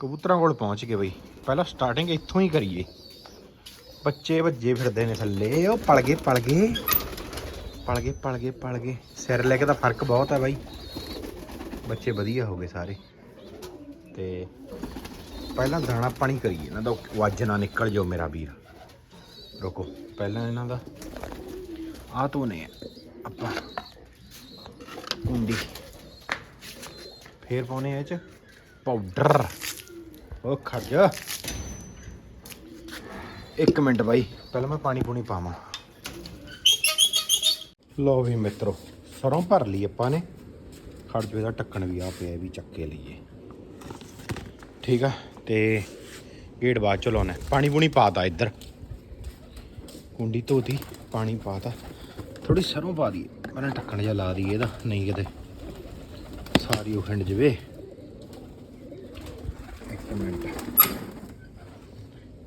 ਕਬੂਤਰਾਂ ਕੋਲ ਪਹੁੰਚ ਗਏ ਬਈ। ਪਹਿਲਾਂ ਸਟਾਰਟਿੰਗ ਇੱਥੋਂ ਹੀ ਕਰੀਏ। ਬੱਚੇ ਵੱਜੇ ਫਿਰਦੇ ਨੇ ਥੱਲੇ। ਉਹ ਪਲ ਗਏ ਪਲ ਗਏ। ਪਲ ਗਏ ਪਲ ਗਏ ਪਲ ਗਏ। ਸਿਰ ਲੈ ਕੇ ਤਾਂ ਫ਼ਰਕ ਬਹੁਤ ਹੈ ਬਾਈ। ਬੱਚੇ ਵਧੀਆ ਹੋ ਗਏ ਸਾਰੇ। ਤੇ ਪਹਿਲਾਂ ਦਾਣਾ ਪਾਣੀ ਕਰੀਏ ਇਹਨਾਂ ਦਾ ਵੱਜ ਨਾ ਨਿਕਲ ਜਾਓ ਮੇਰਾ ਵੀਰ। ਰੋਕੋ, ਪਹਿਲਾਂ ਇਹਨਾਂ ਦਾ ਆ ਧੋਨੇ ਆਪਾਂ ਕੁੰਡੀ। ਫੇਰ ਪਾਉਨੇ ਆ ਇਹ ਚ ਪਾਊਡਰ ਉਹ ਖੜ ਜਾ। ਇੱਕ ਮਿੰਟ ਬਾਈ। ਪਹਿਲਾਂ ਮੈਂ ਪਾਣੀ ਪੂਣੀ ਪਾਵਾਂ। ਲਓ ਵੀ ਮਿੱਤਰੋ ਸਰੋਂ ਭਰ ਲਈ ਆਪਾਂ ਨੇ। ਖੜ ਜੋ ਇਹਦਾ ਢੱਕਣ ਵੀ ਆ ਪਿਆ ਵੀ ਚੱਕ ਕੇ ਲਈਏ। ਠੀਕ ਆ ਤੇ ਗੇਟ ਬਾਅਦ ਚ ਲਾਉਣਾ। ਪਾਣੀ ਪੂਣੀ ਪਾਤਾ ਇੱਧਰ। ਕੁੰਡੀ ਧੋਤੀ ਪਾਣੀ ਪਾਤਾ ਥੋੜੀ ਸਰੋਂ ਪਾ ਦਈਏ। ਮੈਂ ਢੱਕਣ ਜਿਹਾ ਲਾ ਦਈਏ ਇਹਦਾ ਨਹੀਂ ਕਿਤੇ। ਸਾਰੀ ਉਹ ਖੰਡ ਜਵੇ ਇੱਕ ਮਿੰਟ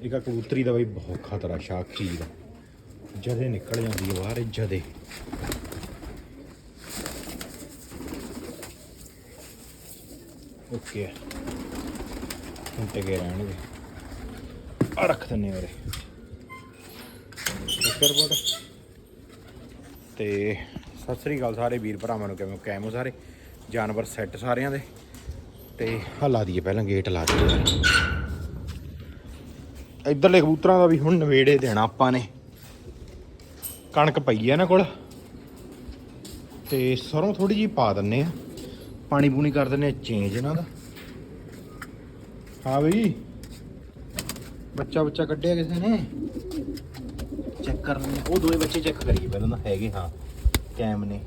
ਇੱਕ ਆਹ ਕਬੂਤਰੀ ਦਾ ਬਈ ਬਹੁਤ ਖਤਰਾ ਸ਼ਾਖੀ ਦਾ। ਜਦੇ ਨਿਕਲ ਜਾਂਦੀ ਹੈ ਬਾਹਰ, ਜਦੇ। ਓਕੇ। ਹੁਣ ਟਕੇ ਰਹਿਣਗੇ। ਆ ਰੱਖ ਦਿੰਨੇ ਉਰੇ ਉੱਪਰ ਬੋਟ ਤੇ ਸਤਿ ਸ੍ਰੀ ਅਕਾਲ ਸਾਰੇ ਵੀਰ ਭਰਾਵਾਂ ਨੂੰ, ਕਿਵੇਂ ਕੈਮ ਹੋ ਸਾਰੇ? ਜਾਨਵਰ ਸੈੱਟ ਸਾਰਿਆਂ ਦੇ। ਤੇ ਹਲਾ ਦਈਏ, ਪਹਿਲਾਂ ਗੇਟ ਲਾ ਦਈਏ। ਇੱਧਰਲੇ ਕਬੂਤਰਾਂ ਦਾ ਵੀ ਹੁਣ ਨਵੇੜੇ ਦੇਣਾ ਆਪਾਂ ਨੇ। ਕਣਕ ਪਈ ਹੈ ਇਹਨਾਂ ਕੋਲ। ਤੇ ਸਰੋਂ ਥੋੜੀ ਜੀ ਪਾ ਦਿੰਨੇ ਆ। ਪਾਣੀ ਪੂਣੀ ਕਰ ਦਿੰਨੇ ਆ ਚੇਂਜ ਇਹਨਾਂ ਦਾ। ਹਾਂ ਬਈ। ਬੱਚਾ ਬੱਚਾ ਕੱਢਿਆ ਕਿਸੇ ਨੇ? ਚੈੱਕ ਕਰ ਲੈਂਦੇ ਉਹ ਦੋਵੇਂ ਬੱਚੇ ਚੈੱਕ ਕਰੀਏ ਪਹਿਲਾਂ ਤਾਂ ਹੈਗੇ, ਹਾਂ। ਕੈਮ ਨੇ।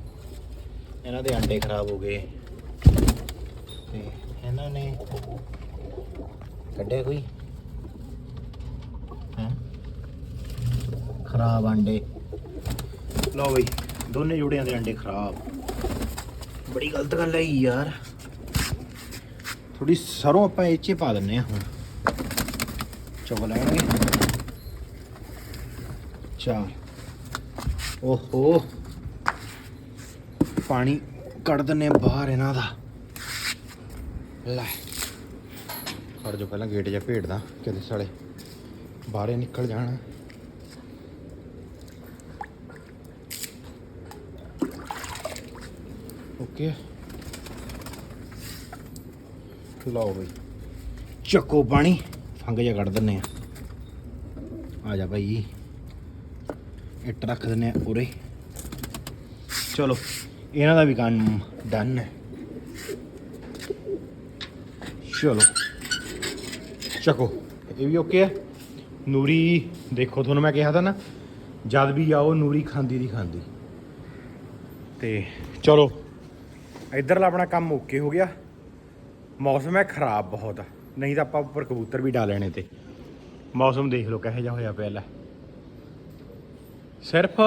ਇਹਨਾਂ ਦੇ ਅੰਡੇ ਖਰਾਬ ਹੋ ਗਏ। ਤੇ ਇਹਨਾਂ ਨੇ ਕੱਢਿਆ ਕੋਈ ਹੈਂ ਖਰਾਬ ਅੰਡੇ। ਲਓ ਬਈ ਦੋਨੇ ਜੋੜਿਆਂ ਦੇ ਅੰਡੇ ਖਰਾਬ। ਬੜੀ ਗਲਤ ਗੱਲ ਹੈ ਯਾਰ। ਥੋੜੀ ਸਰੋਂ ਆਪਾਂ ਇਹ 'ਚ ਪਾ ਦਿੰਨੇ ਆ ਹੁਣ। ਚੁੱਕ ਲੈਣਗੇ ਚਾਰ। ਓਹੋ। ਪਾਣੀ ਕੱਢ ਦਿੰਨੇ ਬਾਹਰ ਇਹਨਾਂ ਦਾ। ਲੈ। ਖੜ ਜੋ ਪਹਿਲਾਂ ਗੇਟ ਜਿਹਾ ਭੇੜਦਾ ਕਿਤੇ ਸਾਲੇ ਬਾਹਰੇ ਨਿਕਲ ਜਾਣ। ਓਕੇ। ਲਓ ਬਈ। ਚੱਕੋ ਪਾਣੀ, ਫੰਗ ਜਿਹਾ ਕੱਢ ਦਿੰਨੇ ਆ ਆ ਜਾ ਭਾਈ ਇੱਟ ਰੱਖ ਦਿੰਨੇ ਆ ਉਰੇ। ਚਲੋ, ਇਹਨਾਂ ਦਾ ਵੀ ਕੰਮ ਡਨ ਹੈ। ਚਲੋ। ਚੱਕੋ, ਇਹ ਵੀ ਓਕੇ ਹੈ। ਨੂਰੀ, ਦੇਖੋ ਤੁਹਾਨੂੰ ਮੈਂ ਕਿਹਾ ਤਾਂ ਨਾ, ਜਦ ਵੀ ਆਓ ਨੂਰੀ ਖਾਂਦੀ ਦੀ ਖਾਂਦੀ। ਤੇ ਚਲੋ। ਇਧਰਲਾ ਆਪਣਾ ਕੰਮ ਓਕੇ ਹੋ ਗਿਆ। ਮੌਸਮ ਹੈ ਖਰਾਬ ਬਹੁਤ। ਨਹੀਂ ਤਾਂ ਆਪਾਂ ਉੱਪਰ ਕਬੂਤਰ ਵੀ ਡਾ ਲੈਣੇ ਤੇ। ਮੌਸਮ ਦੇਖ ਲਓ ਕਿਹੋ ਜਿਹਾ ਹੋਇਆ ਪਿਆ ਲੈ। ਸਿਰਫ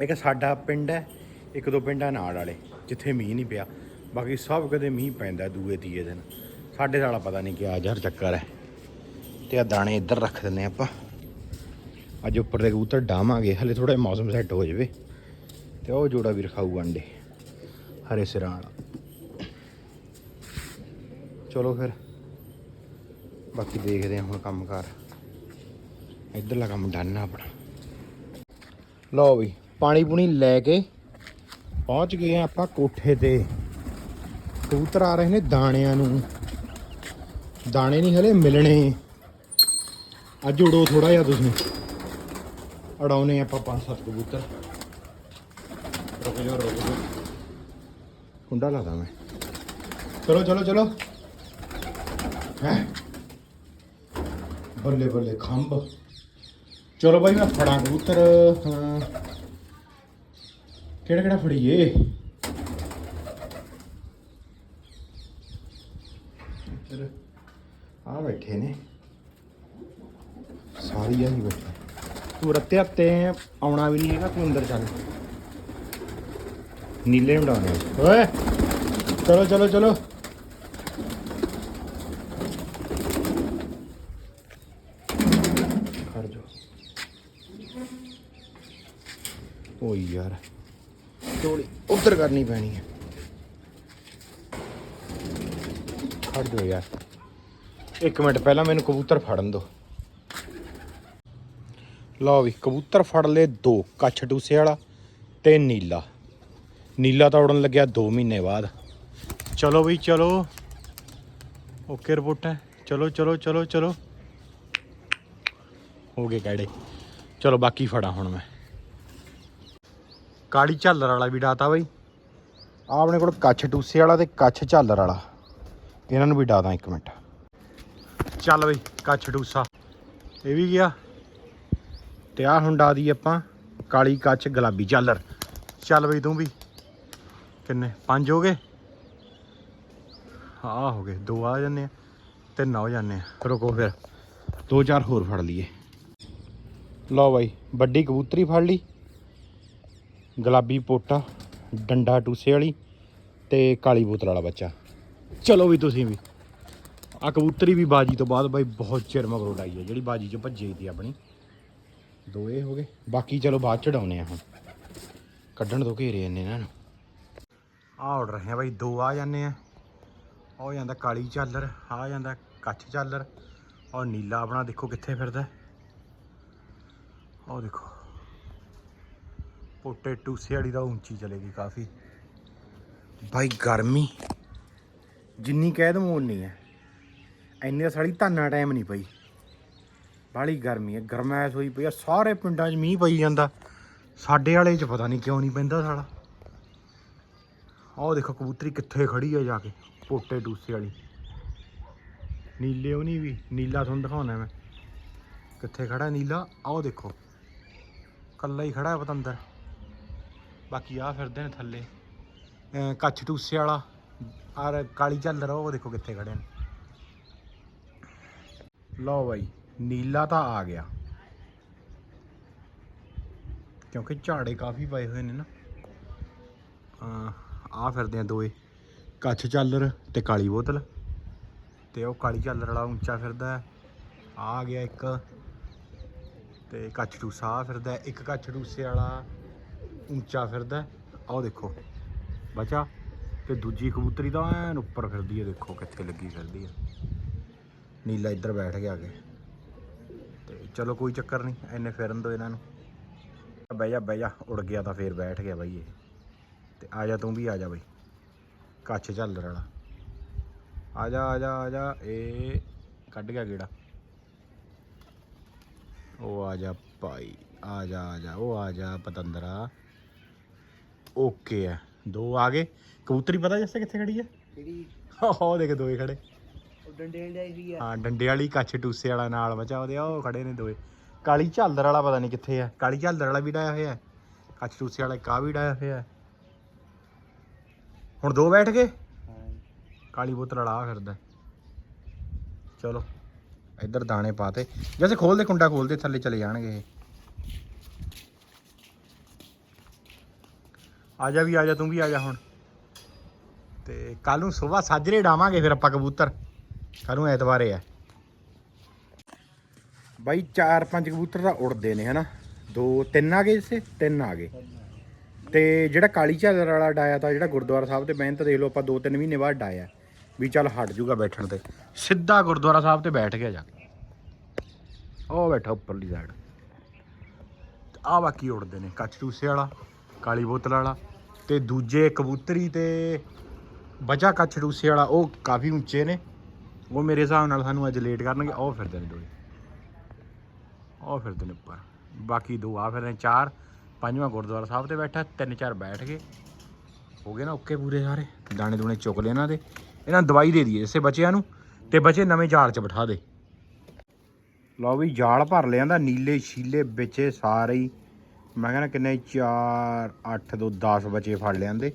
ਇੱਕ ਸਾਡਾ ਪਿੰਡ ਹੈ, ਇੱਕ ਦੋ ਪਿੰਡਾਂ ਨਾਲ ਵਾਲੇ, ਜਿੱਥੇ ਮੀਂਹ ਨਹੀਂ ਪਿਆ। ਬਾਕੀ ਸਭ ਕਦੇ ਮੀਂਹ ਪੈਂਦਾ ਦੂਏ ਤੀਏ ਦਿਨ। ਸਾਡੇ ਨਾਲ ਪਤਾ ਨਹੀਂ ਕਿਆ ਯਾਰ ਚੱਕਰ ਹੈ। ਤੇ ਆ ਦਾਣੇ ਇੱਧਰ ਰੱਖ ਦਿੰਨੇ ਆਪਾਂ। ਅੱਜ ਉੱਪਰ ਦੇ ਕਬੂਤਰ ਡਾਵਾਂਗੇ, ਹਲੇ ਥੋੜਾ ਮੌਸਮ ਸੈੱਟ ਹੋ ਜਾਵੇ। ਤੇ ਉਹ ਜੋੜਾ ਵੀ ਰਖਾਊ ਅੰਡੇ ਹਰੇ ਸਿਰਾਂ ਵਾਲਾ ਚਲੋ ਫਿਰ। ਬਾਕੀ ਦੇਖਦੇ ਹਾਂ ਹੁਣ ਕੰਮ ਕਰ ਇੱਧਰਲਾ ਕੰਮ ਡਨ ਆ ਆਪਣਾ। ਲਓ ਵੀ, ਪਾਣੀ ਪੂਣੀ ਲੈ ਕੇ ਪਹੁੰਚ ਗਏ ਆ ਆਪਾਂ ਕੋਠੇ ਤੇ। ਕਬੂਤਰ ਆ ਰਹੇ ਨੇ ਦਾਣਿਆਂ ਨੂੰ। ਦਾਣੇ ਨਹੀਂ ਹਲੇ ਮਿਲਣੇ। ਅੱਜ ਉਡੋ ਥੋੜਾ ਜਿਹਾ ਤੁਸੀਂ। ਅੜਾਉਨੇ ਆਪਾਂ ਪੰਜ ਸੱਤ ਕਬੂਤਰ। ਰੁਕ ਜਾਓ, ਰੁਕ ਕੁੰਡਾ ਲਾਦਾ ਮੈਂ। ਚਲੋ ਚਲੋ ਚਲੋ। ਹੈ? ਬੱਲੇ ਬੱਲੇ ਖੰਭ। ਚਲੋ ਬਾਈ ਮੈਂ ਫੜਾਂ ਕਬੂਤਰ। ਹਾਂ। ਕਿਹੜਾ ਕਿਹੜਾ ਫੜੀਏ? ਇੱਧਰ। ਆ ਬੈਠੇ ਨੇ। ਸਾਰੀ ਆ ਹੀ ਬੈਠੇ। ਤੂੰ ਰੱਤੇ ਹੱਤੇ ਆਉਣਾ ਵੀ ਨਹੀਂ ਹੈਗਾ ਤੂੰ ਅੰਦਰ ਚੱਲ। ਨੀਲੇ ਨੂੰ ਡਾਉਣੇ ਓਏ ਚਲੋ ਚਲੋ ਚਲੋ। ਖੜ ਜਾ ਓ ਯਾਰ ਥੋੜੀ ਉੱਧਰ ਕਰਨੀ ਪੈਣੀ ਹੈ। ਖੜ ਜਾ ਯਾਰ। ਇੱਕ ਮਿੰਟ ਪਹਿਲਾਂ ਮੈਨੂੰ ਕਬੂਤਰ ਫੜਨ ਦਿਓ। ਲਓ ਵੀ ਕਬੂਤਰ ਫੜ ਲਏ ਦੋ ਕੱਛ ਟੂਸੇ ਵਾਲਾ ਤੇ ਨੀਲਾ। ਨੀਲਾ ਤਾਂ ਉੜਨ ਲੱਗਿਆ 2 ਮਹੀਨੇ ਬਾਅਦ। ਚਲੋ ਬਈ, ਚਲੋ। ਓਕੇ ਰਿਪੋਰਟ ਹੈ। ਚਲੋ ਚਲੋ ਚਲੋ ਚਲੋ। ਹੋ ਗਏ ਕਿਹੜੇ ਚਲੋ, ਬਾਕੀ ਫੜਾ ਹੁਣ ਮੈਂ। ਕਾਲੀ ਝੱਲਰ ਵਾਲਾ ਵੀ ਡਾਤਾ ਬਈ। ਆ ਆਪਣੇ ਕੋਲ ਕੱਛ ਟੂਸੇ ਵਾਲਾ ਤੇ ਕੱਛ ਝੱਲਰ ਵਾਲਾ। ਇਹਨਾਂ ਨੂੰ ਵੀ ਡਾਦਾ ਇੱਕ ਮਿੰਟ। ਚੱਲ ਬਈ, ਕੱਛ ਟੂਸਾ। ਇਹ ਵੀ ਗਿਆ। ਤੇ ਆ ਹੁਣ ਡਾ ਦੀ ਆਪਾਂ ਕਾਲੀ ਕੱਛ ਗੁਲਾਬੀ ਝੱਲਰ। ਚੱਲ ਬਈ, ਤੂੰ ਵੀ। ਕਿੰਨੇ? ਪੰਜ ਹੋ ਗਏ? ਆ ਹੋ ਗਏ। ਦੋ ਆ ਜਾਂਦੇ ਆ, ਤਿੰਨ ਹੋ ਜਾਂਦੇ ਆ। ਰੁਕੋ ਫਿਰ। ਦੋ ਚਾਰ ਹੋਰ ਫੜ ਲਈਏ। ਲਓ ਬਾਈ, ਵੱਡੀ ਕਬੂਤਰੀ ਫੜ ਲਈ। ਗੁਲਾਬੀ ਪੋਟਾ, ਡੰਡਾ ਟੂਸੇ ਵਾਲੀ ਤੇ ਕਾਲੀ ਬੋਤਲ ਵਾਲਾ ਬੱਚਾ। ਚਲੋ ਵੀ ਤੁਸੀਂ ਵੀ। ਆ ਕਬੂਤਰੀ ਵੀ ਬਾਜੀ ਤੋਂ ਬਾਅਦ ਬਾਈ ਬਹੁਤ ਚਿਰ ਮਗਰੋਂ ਡਾਈ ਹੈ ਜਿਹੜੀ ਬਾਜੀ ਚੋਂ ਭੱਜੀ ਸੀ ਆਪਣੀ। ਦੋ ਇਹ ਹੋ ਗਏ। ਬਾਕੀ ਚਲੋ ਬਾਅਦ ਚੜਾਉਨੇ ਆ ਹੁਣ। ਕੱਢਣ ਤੋਂ ਘੇਰੇ ਇੰਨੇ ਇਹਨਾਂ। ਨੂੰ ਆ ਉੜ ਰਹੇ ਆ ਬਾਈ, ਦੋ ਆ ਜਾਂਦੇ ਆ। ਉਹ ਜਾਂਦਾ ਕਾਲੀ ਚਾਲਰ ਆ ਜਾਂਦਾ ਕੱਛ ਝਾਲਰ ਔਰ ਨੀਲਾ ਆਪਣਾ ਦੇਖੋ ਕਿੱਥੇ ਫਿਰਦਾ। ਉਹ ਦੇਖੋ। ਪੋਟੇ ਟੂਸੇ ਵਾਲੀ ਦਾ ਉੱਚੀ ਚਲੇਗੀ ਕਾਫੀ। ਬਾਈ ਗਰਮੀ। ਜਿੰਨੀ ਕਹਿ ਦਮ ਉਨੀ ਹੈ। ਇੰਨੇ ਤਾਂ ਸਾਲੀ ਧਾਨਾ ਟਾਈਮ ਨਹੀਂ ਪਈ। ਬਾਲੀ ਗਰਮੀ ਹੈ। ਗਰਮੈਸ਼ ਹੋਈ ਪਈ ਆ। ਸਾਰੇ ਪਿੰਡਾਂ 'ਚ ਮੀਂਹ ਪਈ ਜਾਂਦਾ। ਸਾਡੇ ਵਾਲੇ 'ਚ ਪਤਾ ਨਹੀਂ ਕਿਉਂ ਨਹੀਂ ਪੈਂਦਾ ਸਾਲਾ। ਆਹ ਦੇਖੋ ਕਬੂਤਰੀ ਕਿੱਥੇ ਖੜੀ ਆ ਜਾ ਕੇ, ਪੋਟੇ ਟੂਸੇ ਵਾਲੀ। ਨੀਲੇ ਉਹ ਨਹੀਂ ਵੀ, ਨੀਲਾ ਤੁਹਾਨੂੰ ਦਿਖਾਉਣਾ ਮੈਂ। ਕਿੱਥੇ ਖੜਾ ਨੀਲਾ? ਆਹ ਦੇਖੋ ਕੱਲਾ ਹੀ ਖੜਾ ਹੈ ਪਤੰਦਰ। ਬਾਕੀ ਆ ਫਿਰਦੇ ਨੇ ਥੱਲੇ। ਕੱਛ ਟੂਸੇ ਵਾਲਾ ਆਰ ਕਾਲੀ ਝੱਲਰ ਉਹ ਦੇਖੋ ਕਿੱਥੇ ਖੜੇ ਨੇ। ਲਓ ਬਾਈ, ਨੀਲਾ ਤਾਂ ਆ ਗਿਆ। ਕਿਉਂਕਿ ਝਾੜੇ ਕਾਫੀ ਪਏ ਹੋਏ ਨੇ ਨਾ। ਆ ਆ ਫਿਰਦੇ ਆ ਦੋਏ। ਕੱਛ ਝਾਲਰ ਤੇ ਕਾਲੀ ਬੋਤਲ। ਤੇ ਉਹ ਕਾਲੀ ਝਾਲਰ ਵਾਲਾ ਉੱਚਾ ਫਿਰਦਾ ਆ ਗਿਆ ਇੱਕ। ਤੇ ਕੱਛ ਟੂਸਾ ਆ ਫਿਰਦਾ ਇੱਕ ਕੱਛ ਟੂਸੇ ਵਾਲਾ ਉੱਚਾ ਫਿਰਦਾ ਹੈ। ਆਹ ਦੇਖੋ। ਬਚਾ, ਤੇ ਦੂਜੀ ਕਬੂਤਰੀ ਤਾਂ ਐਨ ਉੱਪਰ ਫਿਰਦੀ ਹੈ। ਦੇਖੋ ਕਿੱਥੇ ਲੱਗੀ ਫਿਰਦੀ ਹੈ। ਨੀਲਾ ਇੱਧਰ ਬੈਠ ਗਿਆ ਅੱਗੇ। ਤੇ ਚਲੋ ਕੋਈ ਚੱਕਰ ਨਹੀਂ। ਐਨੇ ਫਿਰਨ ਦੋ ਇਹਨਾਂ ਨੂੰ। ਬਹਿ ਜਾ ਬਹਿ ਜਾ। ਉੜ ਗਿਆ ਤਾਂ ਫੇਰ ਬੈਠ ਗਿਆ ਬਾਈ ਇਹ। ਤੇ ਆ ਜਾ ਤੂੰ ਵੀ ਆ ਜਾ ਬਾਈ। ਕੱਛ ਝੱਲਰ ਵਾਲਾ। ਆ ਜਾ ਆ ਜਾ ਆ ਜਾ। ਇਹ ਕੱਢ ਗਿਆ ਗੇੜਾ। ਉਹ ਆ ਜਾ ਭਾਈ ਆ ਜਾ ਆ ਜਾ। ਉਹ ਆ ਜਾ ਪਤੰਦਰਾ। ਓਕੇ ਆ। ਦੋ ਆ ਗਏ। ਕਬੂਤਰੀ ਪਤਾ ਜੱਸੇ ਕਿੱਥੇ ਖੜੀ ਆ? ਜਿਹੜੀ ਉਹ ਦੇਖ ਦੋਏ ਖੜੇ। ਉਹ ਡੰਡੇ ਡੰਡੇ ਸੀ ਆ। ਹਾਂ ਡੰਡੇ ਵਾਲੀ ਕੱਛ ਟੂਸੇ ਵਾਲਾ ਨਾਲ ਬਚਾ ਉਹਦੇ ਆ ਉਹ ਖੜੇ ਨੇ ਦੋਏ। ਕਾਲੀ ਝਾਲਰ ਵਾਲਾ ਪਤਾ ਨਹੀਂ ਕਿੱਥੇ ਆ। ਕਾਲੀ ਝਾਲਰ ਵਾਲਾ ਵੀ ਡਾਇਆ ਹੋਇਆ। ਕੱਛ ਟੂਸੇ ਵਾਲਾ ਆ ਵੀ ਡਾਇਆ ਹੋਇਆ। ਹੁਣ ਦੋ ਬੈਠ ਗਏ? ਕਾਲੀ ਬੋਤਲ ਵਾਲਾ ਫਿਰਦਾ। ਚਲੋ ਇੱਧਰ ਦਾਣੇ ਪਾਤੇ। ਜੈਸੇ ਖੋਲ ਦੇ ਕੁੰਡਾ ਖੋਲ ਦੇ ਥੱਲੇ ਚਲੇ ਜਾਣਗੇ ਆ ਜਾ ਵੀ ਆ ਜਾ ਤੂੰ ਵੀ ਆ ਜਾ ਹੁਣ। ਤੇ ਕੱਲ ਨੂੰ ਸਵੇਰ ਸਾਜਰੇ ਡਾਵਾਂਗੇ ਫਿਰ ਆਪਾਂ ਕਬੂਤਰ। ਕੱਲ ਨੂੰ ਐਤਵਾਰੇ ਆ ਬਾਈ ਚਾਰ ਪੰਜ ਕਬੂਤਰ ਤਾਂ ਉੜਦੇ ਨੇ ਹਨਾ? ਦੋ ਤਿੰਨ ਆ ਗਏ ਇਸੇ? ਤਿੰਨ ਆ ਗਏ। ਤੇ ਜਿਹੜਾ ਕਾਲੀ ਝਾਲਰ ਵਾਲਾ ਡਾਇਆ ਤਾਂ ਜਿਹੜਾ ਗੁਰਦੁਆਰਾ ਸਾਹਿਬ ਤੇ ਬਹਿਣ ਤਾਂ ਦੇਖ ਲਓ ਆਪਾਂ 2-3 ਮਹੀਨੇ ਬਾਅਦ ਡਾਇਆ। ਵੀ ਚੱਲ ਹਟ ਜੂਗਾ ਬੈਠਣ ਤੇ। ਸਿੱਧਾ ਗੁਰਦੁਆਰਾ ਸਾਹਿਬ ਤੇ ਬੈਠ ਗਿਆ ਜਾ ਕੇ। ਉਹ ਬੈਠਾ ਉੱਪਰਲੀ ਸਾਈਡ ਆ ਬਾਕੀ ਉੜਦੇ ਨੇ, ਕੱਚ ਟੂਸੇ ਵਾਲਾ, ਕਾਲੀ ਬੋਤਲ ਵਾਲਾ ਤੇ ਦੂਜੇ ਕਬੂਤਰੀ ਤੇ ਬਚਾ ਕੱਚ ਟੂਸੇ ਵਾਲਾ, ਉਹ ਕਾਫੀ ਉੱਚੇ ਨੇ। ਉਹ ਮੇਰੇ ਹਿਸਾਬ ਨਾਲ ਸਾਨੂੰ ਅੱਜ ਲੇਟ ਕਰਨਗੇ, ਉਹ ਫਿਰਦੇ ਨੇ ਦੋਏ ਉਹ ਫਿਰਦੇ ਨੇ ਉੱਪਰ। ਬਾਕੀ ਦੋ ਆ ਫਿਰਦੇ ਨੇ, ਚਾਰ। ਪੰਜਵਾਂ ਗੁਰਦੁਆਰਾ ਸਾਹਿਬ ਤੇ ਬੈਠਾ, ਤਿੰਨ ਚਾਰ ਬੈਠ ਗਏ ਹੋ ਗਏ ਨਾ ਓਕੇ ਪੂਰੇ ਸਾਰੇ। ਦਾਣੇ ਦੂਣੇ ਚੁੱਕ ਲਏ ਇਹਨਾਂ ਦੇ। ਇਹਨਾਂ ਦਵਾਈ ਦੇ ਦਈਏ ਇਸੇ ਬੱਚਿਆਂ ਨੂੰ ਤੇ ਬੱਚੇ ਨਵੇਂ ਜਾਲ 'ਚ ਬਿਠਾ ਦੇ। ਲਓ ਵੀ ਜਾਲ ਭਰ ਲਿਆਂਦਾ ਨੀਲੇ ਛੀਲੇ ਵਿੱਚੇ ਸਾਰੇ ਹੀ। ਮੈਂ ਕਹਿੰਦਾ ਕਿੰਨੇ 4 8 2 10 ਬੱਚੇ ਫੜ ਲਿਆਂਦੇ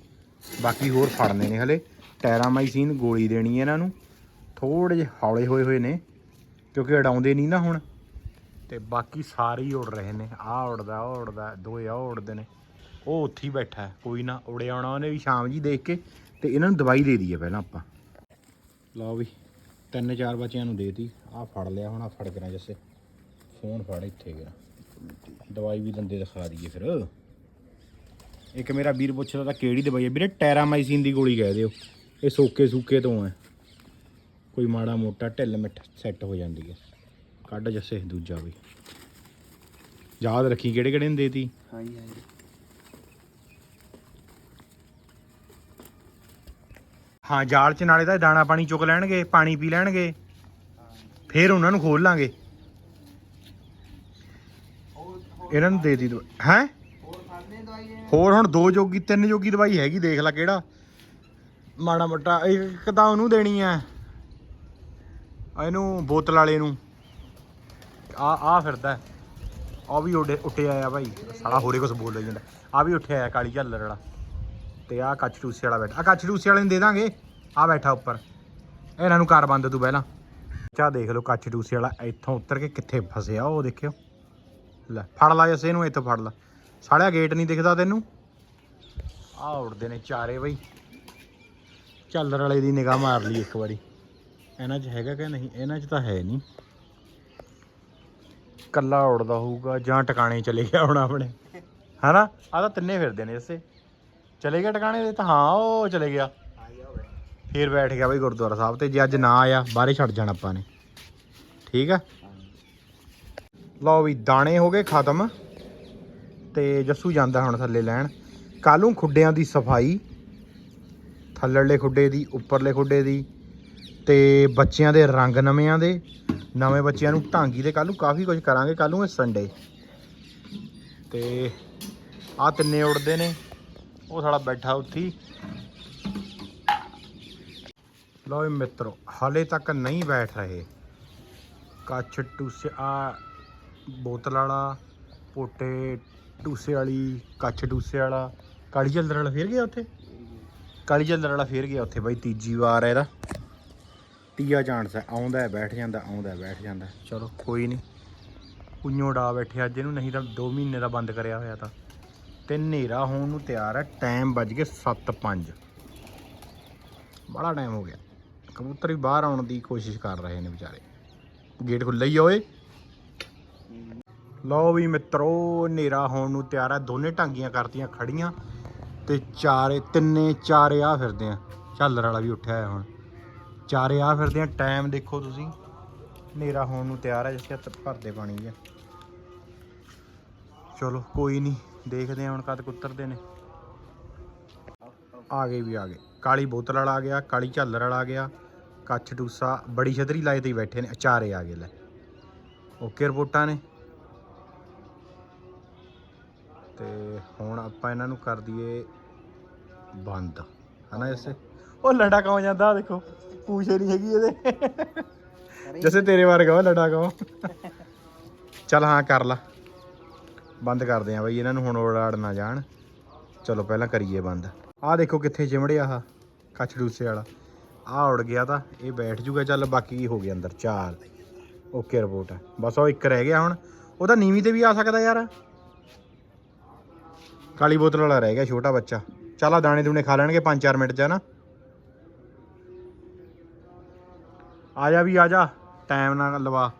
ਬਾਕੀ ਹੋਰ ਫੜਨੇ ਨੇ ਹਲੇ। ਟੈਰਾਮਾਈਸੀਨ ਗੋਲੀ ਦੇਣੀ ਹੈ ਇਹਨਾਂ ਨੂੰ। ਥੋੜੇ ਜਿਹੇ ਹੌਲੇ ਹੋਏ ਹੋਏ ਨੇ, ਕਿਉਂਕਿ ਅਡਾਉਂਦੇ ਨਹੀਂ ਨਾ ਹੁਣ। ਤੇ ਬਾਕੀ ਸਾਰੇ ਹੀ ਉੜ ਰਹੇ ਨੇ। ਆਹ ਉੜਦਾ, ਉਹ ਉੜਦਾ, ਦੋਏ ਆ ਉੜਦੇ ਨੇ। ਉਹ ਉੱਥੇ ਹੀ ਬੈਠਾ ਕੋਈ ਨਾ ਉੜੇ ਆਉਣਾ ਉਹਨੇ ਵੀ ਸ਼ਾਮ ਜੀ ਦੇਖ ਕੇ ਤੇ ਇਹਨਾਂ ਨੂੰ ਦਵਾਈ ਦੇ ਦਈਏ ਪਹਿਲਾਂ ਆਪਾਂ। ਲਓ ਵੀ, ਤਿੰਨ ਚਾਰ ਬੱਚਿਆਂ ਨੂੰ ਦੇਤੀ। ਆਹ ਫੜ ਲਿਆ, ਹੁਣ ਆ ਫੜ ਕੇ ਜੱਸੇ। ਫੋਨ ਫੜ ਇੱਥੇ ਗਿਆ ਦਵਾਈ ਵੀ ਦੰਦੇ ਦਿਖਾ ਦਈਏ ਫਿਰ। ਇੱਕ ਮੇਰਾ ਵੀਰ ਪੁੱਛਦਾ ਤਾਂ ਕਿਹੜੀ ਦਵਾਈ ਹੈ? ਵੀਰੇ, ਟੈਰਾਮਾਈਸਿਨ ਦੀ ਗੋਲੀ ਕਹਿ ਦਿਓ। ਇਹ ਸੋਕੇ ਸੂਕੇ ਤੋਂ ਹੈ। ਕੋਈ ਮਾੜਾ ਮੋਟਾ ਢਿੱਲ ਮਿੱਠ ਸੈੱਟ ਹੋ ਜਾਂਦੀ ਹੈ। ਕੱਢ ਜੱਸੇ ਦੂਜਾ ਵੀ। ਯਾਦ ਰੱਖੀ ਕਿਹੜੇ ਕਿਹੜੇ ਨੇ ਦੇਤੀ? ਹਾਂਜੀ ਹਾਂਜੀ। ਹਾਂ ਜਾਲ ਚ ਨਾਲੇ ਤਾਂ ਦਾਣਾ ਪਾਣੀ ਚੁੱਕ ਲੈਣਗੇ ਪਾਣੀ ਪੀ ਲੈਣਗੇ। ਫੇਰ ਉਹਨਾਂ ਨੂੰ ਖੋਲ ਲਾਂਗੇ। ਇਹਨਾਂ ਨੂੰ ਦੇ ਦੀ ਹੈ? ਹੋਰ ਹੁਣ ਦੋ ਜੋਗੀ ਤਿੰਨ ਜੋਗੀ ਦਵਾਈ ਹੈਗੀ ਦੇਖ ਲੈ ਕਿਹੜਾ। ਮਾੜਾ ਮੋਟਾ ਇੱਕ ਤਾਂ ਉਹਨੂੰ ਦੇਣੀ ਆ। ਇਹਨੂੰ ਬੋਤਲ ਵਾਲੇ ਨੂੰ। ਆ ਆ ਫਿਰਦਾ ਆ ਵੀ ਉੱਡੇ ਉੱਟਿਆ ਆ ਭਾਈ। ਸਾਲਾ ਹੋਰੇ ਕੁਝ ਬੋਲ ਜਾਂਦਾ ਆ ਵੀ ਉੱਠਿਆ ਆਇਆ ਕਾਲੀ ਝੱਲਰ ਵਾਲਾ। ਤੇ ਆ ਕੱਚ ਟੂਸੇ ਵਾਲਾ ਬੈਠਾ। ਆ ਕੱਚ ਟੂਸੇ ਵਾਲੇ ਨੂੰ ਦੇ ਦਾਂਗੇ। ਆ ਬੈਠਾ ਉੱਪਰ। ਇਹਨਾਂ ਨੂੰ ਕਰ ਬੰਦ ਤੂੰ ਪਹਿਲਾਂ। ਚਾ ਦੇਖ ਲਓ ਕੱਚ ਟੂਸੇ ਵਾਲਾ ਇੱਥੋਂ ਉੱਤਰ ਕੇ ਕਿੱਥੇ ਫਸਿਆ, ਉਹ ਦੇਖਿਓ। ਲੈ, ਫੜ ਲਾ ਜੱਸੇ ਇਹਨੂੰ ਇੱਥੋਂ ਫੜ ਲਾ। ਸਾਲਿਆ ਗੇਟ ਨਹੀਂ ਦਿਖਦਾ ਤੈਨੂੰ? ਆ ਉੜਦੇ ਨੇ ਚਾਰੇ ਬਈ। ਝੱਲਰ ਵਾਲੇ ਦੀ ਨਿਗਾਹ ਮਾਰ ਲਈ ਇੱਕ ਵਾਰੀ। ਇਹਨਾਂ 'ਚ ਹੈਗਾ ਕਿ ਨਹੀਂ? ਇਹਨਾਂ 'ਚ ਤਾਂ ਹੈ ਨਹੀਂ। ਕੱਲਾ ਉੜਦਾ ਹੋਊਗਾ ਜਾਂ ਟਿਕਾਣੇ ਚਲੇ ਗਿਆ ਹੁਣ ਆਪਣੇ। ਹਨਾ? ਆ ਤਾਂ ਤਿੰਨੇ ਫਿਰਦੇ ਨੇ ਇਸੇ। ਚਲੇ ਗਿਆ ਟਿਕਾਣੇ ਦੇ ਤਾਂ ਹਾਂ, ਉਹ ਚਲੇ ਗਿਆ। ਫਿਰ ਬੈਠ ਗਿਆ ਬਈ ਗੁਰਦੁਆਰਾ ਸਾਹਿਬ ਤੇ, ਜੇ ਅੱਜ ਨਾ ਆਇਆ, ਬਾਹਰੇ ਛੱਡ ਜਾਣਾ ਆਪਾਂ ਨੇ। ਠੀਕ ਆ? ਲਓ ਵੀ ਦਾਣੇ ਹੋ ਗਏ ਖਤਮ। ਤੇ ਜੱਸੂ ਜਾਂਦਾ ਹੁਣ ਥੱਲੇ ਲੈਣ। ਕੱਲ੍ਹ ਨੂੰ ਖੁੱਡਿਆਂ ਦੀ ਸਫ਼ਾਈ। ਥੱਲੜਲੇ ਖੁੱਡੇ ਦੀ, ਉੱਪਰਲੇ ਖੁੱਡੇ ਦੀ। ਤੇ ਬੱਚਿਆਂ ਦੇ ਰੰਗ ਨਵਿਆਂ ਦੇ। ਨਵੇਂ ਬੱਚਿਆਂ ਨੂੰ ਢਾਂਗੀ ਤੇ ਕੱਲ੍ਹ ਨੂੰ ਕਾਫੀ ਕੁਝ ਕਰਾਂਗੇ, ਕੱਲ੍ਹ ਨੂੰ ਹੈ ਸੰਡੇ ਤੇ ਆ ਤਿੰਨੇ ਉੜਦੇ ਨੇ, ਉਹ ਸਾਡਾ ਬੈਠਾ ਉੱਥੇ ਲਓ ਵੀ ਮਿੱਤਰੋ, ਹਾਲੇ ਤੱਕ ਨਹੀਂ ਬੈਠ ਰਹੇ। ਕੱਛ ਟੂਸੇ ਆ ਬੋਤਲ ਵਾਲਾ, ਪੋਟੇ ਟੂਸੇ ਵਾਲੀ, ਕੱਛ ਟੂਸੇ ਵਾਲਾ। ਕਾਲੀ ਜਲਦਰ ਵਾਲਾ ਫੇਰ ਗਿਆ ਉੱਥੇ? ਕਾਲੀ ਜਲਦਰ ਵਾਲਾ ਫੇਰ ਗਿਆ ਉੱਥੇ ਬਾਈ, ਤੀਜੀ ਵਾਰ ਹੈ ਇਹਦਾ। ਤੀਆ ਚਾਂਸ ਹੈ ਆਉਂਦਾ ਹੈ, ਬੈਠ ਜਾਂਦਾ, ਆਉਂਦਾ ਹੈ, ਬੈਠ ਜਾਂਦਾ। ਚਲੋ, ਕੋਈ ਨਹੀਂ ਉਈਓ ਡਾ ਬੈਠੇ ਅੱਜ ਇਹਨੂੰ, ਨਹੀਂ ਤਾਂ 2 ਮਹੀਨੇ ਦਾ ਬੰਦ ਕਰਿਆ ਹੋਇਆ ਤਾਂ। ਤੇ ਹਨੇਰਾ ਹੋਣ ਨੂੰ ਤਿਆਰ ਹੈ ਟਾਈਮ ਵੱਜ ਗਏ 7:05 ਬੜਾ ਟਾਈਮ ਹੋ ਗਿਆ। ਕਬੂਤਰ ਵੀ ਬਾਹਰ ਆਉਣ ਦੀ ਕੋਸ਼ਿਸ਼ ਕਰ ਰਹੇ ਨੇ ਵਿਚਾਰੇ। ਗੇਟ ਖੁੱਲ੍ਹਾ ਹੀ ਆ ਓਏ। ਲਓ ਵੀ ਮਿੱਤਰੋ, ਹਨੇਰਾ ਹੋਣ ਨੂੰ ਤਿਆਰ ਹੈ। ਦੋਨੇ ਟਾਂਗੀਆਂ ਕਰਤੀਆਂ ਖੜੀਆਂ ਤੇ ਚਾਰੇ, ਤਿੰਨੇ ਚਾਰੇ ਆ ਫਿਰਦੇ ਆ। ਝੱਲਰ ਵਾਲਾ ਵੀ ਉੱਠਿਆ ਹੈ ਹੁਣ। ਚਾਰੇ ਆ, ਫਿਰਦੇ ਆ। ਟਾਈਮ ਦੇਖੋ ਤੁਸੀਂ। ਹਨੇਰਾ ਹੋਣ ਨੂੰ ਤਿਆਰ ਹੈ ਜਿਸ ਹੱਥ ਭਰਦੇ ਪਾਣੀ ਜੀ ਚਲੋ, ਕੋਈ ਨਹੀਂ ਦੇਖਦੇ ਆ ਹੁਣ ਕਦ ਕੁੱਤਰਦੇ ਨੇ। ਆ ਗਏ ਵੀ, ਆ ਗਏ। ਕਾਲੀ ਬੋਤਲ ਵਾਲਾ ਆ ਗਿਆ, ਕਾਲੀ ਝੱਲਰ ਵਾਲਾ ਆ ਗਿਆ ਕੱਛ ਟੂਸਾ, ਬੜੀ ਛਤਰੀ ਲਾਏ ਤੇ ਬੈਠੇ ਨੇ, ਚਾਰੇ ਆ ਗਏ, ਲੈ। ਓਕੇ, ਰਿਪੋਰਟਾਂ ਨੇ। ਤੇ ਹੁਣ ਆਪਾਂ ਇਹਨਾਂ ਨੂੰ ਕਰ ਦਈਏ ਬੰਦ। ਹਨਾ ਜੈਸੇ ਉਹ ਲੜਾ ਕੌਂ ਜਾਂਦਾ ਦੇਖੋ। ਪੂਛ ਨਹੀਂ ਹੈਗੀ ਇਹਦੇ। ਜੈਸੇ ਤੇਰੇ ਵਰਗਾ ਉਹ ਲੜਾ ਕੌਂ ਚੱਲ ਹਾਂ ਕਰ ਲਾ। ਬੰਦ ਕਰਦੇ ਆ ਬਈ ਇਹਨਾਂ ਨੂੰ ਹੁਣ ਉੜਾੜ ਨਾ ਜਾਣ। ਚਲੋ ਪਹਿਲਾਂ ਕਰੀਏ ਬੰਦ। ਆਹ ਦੇਖੋ ਕਿੱਥੇ ਚਿਮੜਿਆ ਆਹ ਕੱਛ ਡੂਸੇ ਵਾਲਾ। ਆਹ ਉੜ ਗਿਆ ਤਾਂ ਇਹ ਬੈਠ ਜੂਗਾ ਚੱਲ ਬਾਕੀ ਹੋ ਗਿਆ ਅੰਦਰ ਚਾਰ ਓਕੇ ਰਿਪੋਰਟ ਹੈ ਬਸ ਉਹ ਇੱਕ ਰਹਿ ਗਿਆ ਹੁਣ। ਉਹ ਤਾਂ ਨੀਵੀਂ ਤੇ ਵੀ ਆ ਸਕਦਾ ਯਾਰ। ਕਾਲੀ ਬੋਤਲ ਵਾਲਾ ਰਹਿ ਗਿਆ ਛੋਟਾ ਬੱਚਾ। ਚੱਲ ਆ ਦਾਣੇ ਦੂਣੇ ਖਾ ਲੈਣਗੇ 5-4 ਮਿੰਟ ਚ ਨਾ? ਆ ਜਾ ਵੀ, ਆ ਜਾ। ਟਾਈਮ ਨਾਲ ਲਵਾ।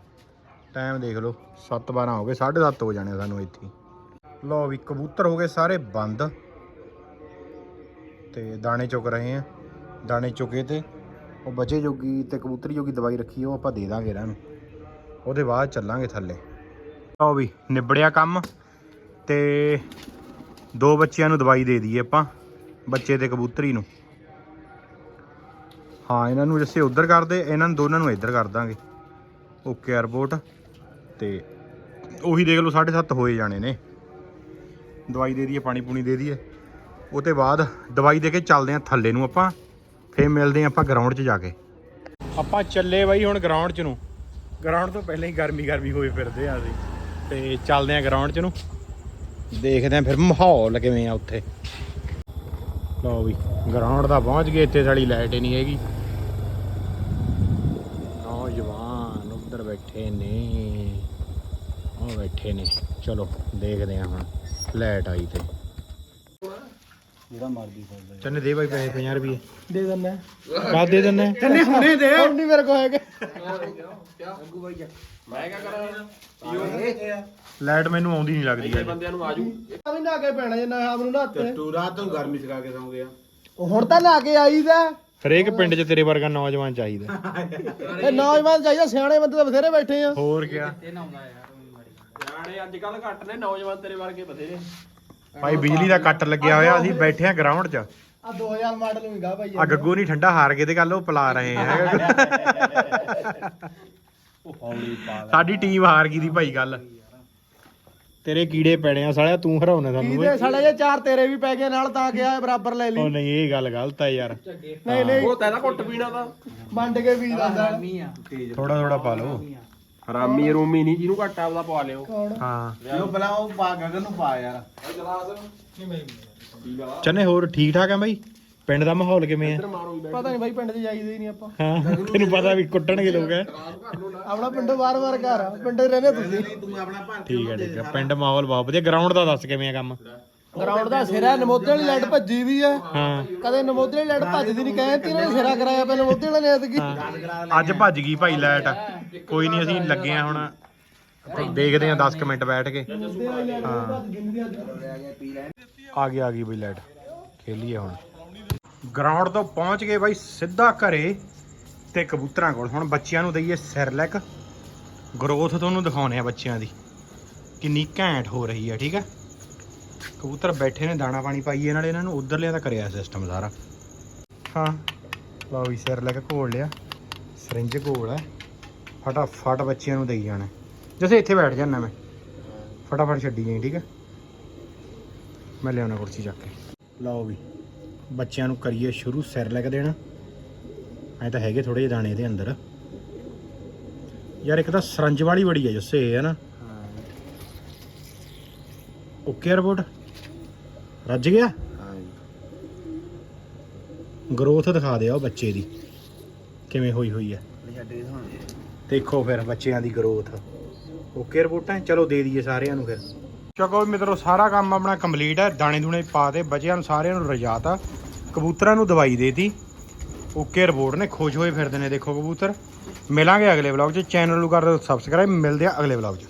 ਟਾਈਮ ਦੇਖ ਲਓ। 7-12 ਹੋ ਗਏ 7:30 ਹੋ ਜਾਣੇ ਸਾਨੂੰ ਇੱਥੇ। ਲਓ ਵੀ, ਕਬੂਤਰ ਹੋ ਗਏ ਸਾਰੇ ਬੰਦ। ਤੇ ਦਾਣੇ ਚੁੱਕ ਰਹੇ ਆ। ਦਾਣੇ ਚੁੱਕੇ ਤੇ ਉਹ ਬਚੇ ਜੋਗੀ ਤੇ ਕਬੂਤਰੀ ਜੋਗੀ ਦਵਾਈ ਰੱਖੀ, ਉਹ ਆਪਾਂ ਦੇ ਦਾਂਗੇ ਇਹਨਾਂ ਨੂੰ। ਉਹਦੇ ਬਾਅਦ ਚੱਲਾਂਗੇ ਥੱਲੇ। ਲਓ ਵੀ, ਨਿਬੜਿਆ ਕੰਮ। ਤੇ ਦੋ ਬੱਚਿਆਂ ਨੂੰ ਦਵਾਈ ਦੇ ਦਈਏ ਆਪਾਂ, ਬੱਚੇ ਤੇ ਕਬੂਤਰੀ ਨੂੰ। ਹਾਂ, ਇਹਨਾਂ ਨੂੰ ਜਿਵੇਂ ਉਧਰ ਕਰਦੇ ਇਹਨਾਂ ਨੂੰ ਦੋਨਾਂ ਨੂੰ ਇੱਧਰ ਕਰ ਦਾਂਗੇ। ਓਕੇ ਰਿਪੋਰਟ ਤੇ ਉਹੀ ਦੇਖ ਲਓ 7:30 ਹੋਏ ਜਾਣੇ ਨੇ। ਦਵਾਈ ਦੇ ਦਈਏ, ਪਾਣੀ ਪੂਣੀ ਦੇ ਦਈਏ। ਉਹ ਤੇ ਬਾਅਦ ਦਵਾਈ ਦੇ ਕੇ ਚੱਲਦੇ ਆਂ ਥੱਲੇ ਨੂੰ ਆਪਾਂ, ਫੇਰ ਮਿਲਦੇ ਆਂ ਆਪਾਂ ਗਰਾਊਂਡ 'ਚ ਜਾ ਕੇ। ਆਪਾਂ ਚੱਲੇ ਬਾਈ ਹੁਣ ਗਰਾਊਂਡ 'ਚ ਨੂੰ। ਗਰਾਊਂਡ ਤੋਂ ਪਹਿਲਾਂ ਹੀ ਗਰਮੀ ਗਰਮੀ ਹੋਏ ਫਿਰਦੇ ਆ ਅਸੀਂ, ਤੇ ਚੱਲਦੇ ਆਂ ਗਰਾਊਂਡ 'ਚ ਨੂੰ। ਦੇਖਦੇ ਆਂ ਫਿਰ ਮਾਹੌਲ ਕਿਵੇਂ ਆ ਉੱਥੇ। ਲਓ ਵੀ ਗਰਾਊਂਡ ਦਾ ਪਹੁੰਚ ਗਏ, ਇੱਥੇ ਸਾਡੀ ਲਾਈਟ ਹੀ ਨਹੀਂ ਹੈਗੀ ਨੌਜਵਾਨ ਉੱਧਰ ਬੈਠੇ ਨੇ ਉਹ ਬੈਠੇ ਨੇ। ਚਲੋ ਦੇਖਦੇ ਆਂ ਹੁਣ ਲਾਈਟ ਆਈ ਤੇ। ਜਿਹੜਾ ਮਰਦੀ ਫੋਨ ਚੰਨੇ ਦੇ ਬਾਈ ਪੈਸੇ 50 ਰੁਪਏ ਦੇ ਦਿੰਦਾ। ਕਾ ਦੇ ਦਿੰਨੇ ਤੈਨੇ ਹੁਣੇ ਦੇ। ਹੁਣ ਨਹੀਂ ਮੇਰੇ ਕੋਲ ਹੈਗੇ। ਅੱਗੂ ਬਾਈ ਜਾ। ਲਾਈਟ ਮੈਨੂੰ ਆਉਂਦੀ ਨਹੀਂ ਲੱਗਦੀ ਅੱਜ। ਤਾਂ ਵੀ ਨਾ ਕੇ ਪੈਣਾ ਜੇ ਨਾ ਆਪ ਨੂੰ ਨਾ ਹੱਥ ਤੂੰ ਰਾਤ ਨੂੰ ਗਰਮੀ ਸਕਾ ਕੇ ਸੌਂ ਗਿਆ। ਉਹ ਹੁਣ ਤਾਂ ਲਾ ਕੇ ਆਈ ਦਾ ਹਰੇਕ ਪਿੰਡ 'ਚ ਤੇਰੇ ਵਰਗਾ ਨੌਜਵਾਨ ਚਾਹੀਦਾ। ਇਹ ਨੌਜਵਾਨ ਚਾਹੀਦਾ ਸਿਆਣੇ ਬੰਦੇ ਤਾਂ ਬਥੇਰੇ ਬੈਠੇ ਆ। ਹੋਰ ਕਿਆ? ਨਿਆਣੇ ਅੱਜ ਕੱਲ ਘੱਟ ਨੇ ਨੌਜਵਾਨ ਤੇਰੇ ਵਰਗੇ ਬਥੇਰੇ। ਭਾਈ ਬਿਜਲੀ ਦਾ ਕੱਟ ਲੱਗਿਆ ਹੋਇਆ ਅਸੀਂ ਬੈਠੇ ਆ ਗਰਾਊਂਡ 'ਚ। ਆ 2000 ਮਾਡਲ ਵੀ ਗਾ ਭਾਈ ਆ ਗੱਗੂ ਨਹੀਂ ਠੰਡਾ ਹਾਰ ਕੇ ਤੇ ਕੱਲ ਉਹ ਪਿਲਾ ਰਹੇ ਆ। ਉਹ ਹੌਲੀ ਪਾ ਸਾਡੀ ਟੀਮ ਹਾਰ ਗਈ ਦੀ ਭਾਈ ਗੱਲ। ਤੇਰੇ ਕੀੜੇ ਪੈਣੇ ਆ ਸਾਲਿਆ ਤੂੰ ਹਰਾਉਣਾ ਸਾਨੂੰ ਓਏ ਇਹਦੇ ਸਾਲੇ ਜੇ ਚਾਰ ਤੇਰੇ ਵੀ ਪੈ ਗਏ ਨਾਲ ਤਾਂ ਗਿਆ ਬਰਾਬਰ ਲੈ ਉਹ ਲਈ ਨਹੀਂ ਇਹ ਗੱਲ ਗਲਤ ਆ ਯਾਰ। ਨਹੀਂ ਨਹੀਂ। ਉਹ ਤੈਦਾ ਘੁੱਟ ਪੀਣਾ ਤਾਂ। ਵੰਡ ਕੇ ਵੀ ਦਿੰਦਾ ਥੋੜਾ ਥੋੜਾ ਪਾ ਲਓ। ਹਰਾਮੀ ਰੂਮੀ ਨਹੀਂ ਜਿਹਨੂੰ ਘੱਟ ਆਪਦਾ ਪਵਾ ਲਿਓ। ਹਾਂ। ਉਹ ਪਹਿਲਾਂ ਉਹ ਪਾ ਗਗਨ ਨੂੰ ਪਾ ਯਾਰ। ਚੰਨੇ ਹੋਰ ਠੀਕ ਠਾਕ ਆ ਬਾਈ? ਪਿੰਡ ਦਾ ਮਾਹੌਲ ਕਿਵੇਂ ਆ? ਪਤਾ ਨਹੀਂ ਭਾਈ ਪਿੰਡ 'ਚ ਜਾਈਦੇ ਹੀ ਨਹੀਂ ਆਪਾਂ। ਹਾਂ ਤੈਨੂੰ ਪਤਾ ਵੀ ਕੁੱਟਣਗੇ ਲੋਕ ਐ ਆਪਣਾ ਪਿੰਡ ਵਾਰ-ਵਾਰ ਘਰ ਆ ਪਿੰਡ 'ਚ ਰਹਿੰਦੇ ਤੁਸੀਂ। ਤੂੰ ਆਪਣਾ ਭਰ ਠੀਕ ਹੈ ਠੀਕ ਹੈ ਪਿੰਡ ਮਾਹੌਲ ਬਹੁਤ ਵਧੀਆ। ਗਰਾਊਂਡ ਦਾ ਦੱਸ ਕਿਵੇਂ ਆ ਕੰਮ? ਗਰਾਊਂਡ ਦਾ ਸਿਰਾ ਨਮੋਦੇ ਵਾਲੀ ਲਾਈਟ ਭੱਜੀ ਵੀ ਆ। ਹਾਂ। ਕਦੇ ਨਮੋਦੇ ਵਾਲੀ ਲਾਈਟ ਭੱਜਦੀ ਨਹੀਂ ਕਹਿੰਦੀ ਇਹਨਾਂ ਨੇ ਸਿਰਾ ਕਰਾਇਆ ਪਿਆ ਨਮੋਦੇ ਵਾਲੇ ਨੇ ਐਤਕੀ। ਅੱਜ ਭੱਜ ਗਈ ਭਾਈ ਲਾਈਟ। ਕੋਈ ਨਹੀਂ, ਅਸੀਂ ਲੱਗੇ ਆ ਹੁਣ। ਆਪਾਂ ਦੇਖਦੇ ਆ 10 ਮਿੰਟ ਬੈਠ ਕੇ। ਹਾਂ। ਆ ਗਈ ਆ ਗਈ ਬਈ ਲਾਈਟ ਖੇਲੀਏ ਹੁਣ। ਗਰਾਊਂਡ ਤੋਂ ਪਹੁੰਚ ਗਏ ਬਾਈ ਸਿੱਧਾ ਘਰੇ ਤੇ ਕਬੂਤਰਾਂ ਕੋਲ। ਹੁਣ ਬੱਚਿਆਂ ਨੂੰ ਦਈਏ ਸਿਰਲੈਕ। ਗਰੋਥ ਤੁਹਾਨੂੰ ਦਿਖਾਉਣੇ ਆ ਬੱਚਿਆਂ ਦੀ। ਕਿੰਨੀ ਘੈਂਟ ਹੋ ਰਹੀ ਹੈ ਠੀਕ ਹੈ ਕਬੂਤਰ ਬੈਠੇ ਨੇ, ਦਾਣਾ ਪਾਣੀ ਪਾਈਏ ਨਾਲੇ ਇਹਨਾਂ ਨੂੰ। ਉਧਰ ਲਿਆ ਤਾਂ ਕਰਿਆ ਸਿਸਟਮ ਸਾਰਾ। ਹਾਂ। ਲਓ ਵੀ ਸਿਰਲੈਕ ਘੋਲ ਲਿਆ। ਸਰਿੰਜ ਘੋਲ ਹੈ ਫਟਾਫਟ ਬੱਚਿਆਂ ਨੂੰ ਦੇਈ ਜਾਣਾ। ਜਿਵੇਂ ਇੱਥੇ ਬੈਠ ਜਾਣਾ ਮੈਂ। ਫਟਾਫਟ ਛੱਡੀ ਜਾਈ ਠੀਕ ਹੈ ਮੈਂ ਲਿਆਉਣਾ ਕੁਰਸੀ ਚੱਕ ਕੇ। ਲਓ ਵੀ ਬੱਚਿਆਂ ਨੂੰ ਕਰੀਏ ਸ਼ੁਰੂ ਸਿਰ ਲੈ ਕੇ ਦੇਣਾ। ਐ ਤਾਂ ਹੈਗੇ ਥੋੜੇ ਜਿਹੇ ਦਾਣੇ ਇਹਦੇ ਅੰਦਰ। ਯਾਰ ਇੱਕ ਤਾਂ ਸਰੰਜ ਵਾਲੀ ਬੜੀ ਹੈ ਜੱਸੇ ਹੈ। ਨਾ ਓਕੇ ਰਿਪੋਰਟ? ਰੱਜ ਗਿਆ? ਗਰੋਥ ਦਿਖਾ ਦਿਆ ਉਹ ਬੱਚੇ ਦੀ। ਕਿਵੇਂ ਹੋਈ ਹੋਈ ਹੈ ਦੇਖੋ ਫਿਰ ਬੱਚਿਆਂ ਦੀ ਗਰੋਥ ਓਕੇ ਰਿਪੋਰਟਾਂ? ਚਲੋ ਦੇ ਦਈਏ ਸਾਰਿਆਂ ਨੂੰ ਫਿਰ। ਚਲੋ ਵੀ ਮਿੱਤਰੋ, ਸਾਰਾ ਕੰਮ ਆਪਣਾ ਕੰਪਲੀਟ ਹੈ। ਦਾਣੇ ਦੂਣੇ ਪਾ ਦੇ ਬੱਚਿਆਂ ਨੂੰ ਸਾਰਿਆਂ ਨੂੰ ਰਜਾਤਾ। ਕਬੂਤਰਾਂ ਨੂੰ ਦਵਾਈ ਦੇਤੀ। ਓਕੇ ਰਿਪੋਰਟ ਨੇ, ਖੁਸ਼ ਹੋਏ ਫਿਰਦੇ ਨੇ ਦੇਖੋ ਕਬੂਤਰ। ਮਿਲਾਂਗੇ ਅਗਲੇ ਵਲੌਗ 'ਚ। ਚੈਨਲ ਨੂੰ ਕਰ ਦਿਓ ਸਬਸਕ੍ਰਾਈਬ ਮਿਲਦੇ ਆ ਅਗਲੇ ਵਲੌਗ 'ਚ।